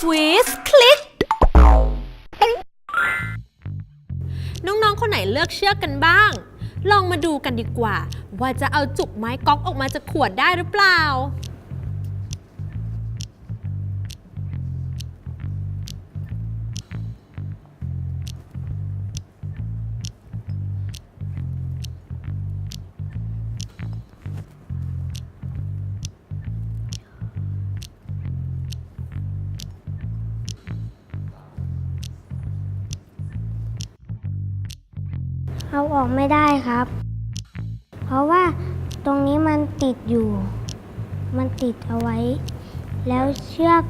ควิสคลิก น้องๆ คนไหนเลือกเชือกกันบ้าง ลองมาดูกันดีกว่า ว่าจะเอาจุกไม้ก๊อกออกมาจากขวดได้หรือเปล่า เอาออกไม่ได้ครับ เพราะว่าตรงนี้มันติดอยู่ มันติดเอาไว้ แล้วเชือก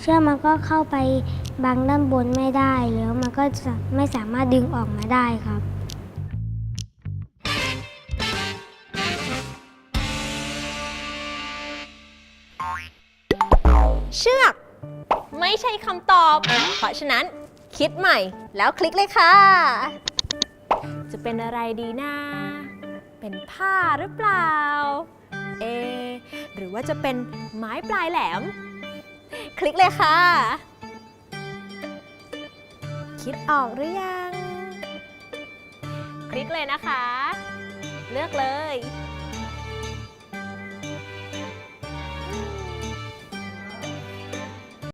เชือกมันก็เข้าไปบังด้านบนไม่ได้ แล้วมันก็จะไม่สามารถดึงออกมาได้ครับเชือก ไม่ใช่คำตอบ เพราะฉะนั้นคิดใหม่แล้วคลิกเลยค่ะ จะเป็นอะไรดีนะ เป็นผ้าหรือเปล่า เอ หรือว่าจะเป็นไม้ปลายแหลม คลิกเลยค่ะ คิดออกหรือยัง คลิกเลยนะคะ เลือกเลย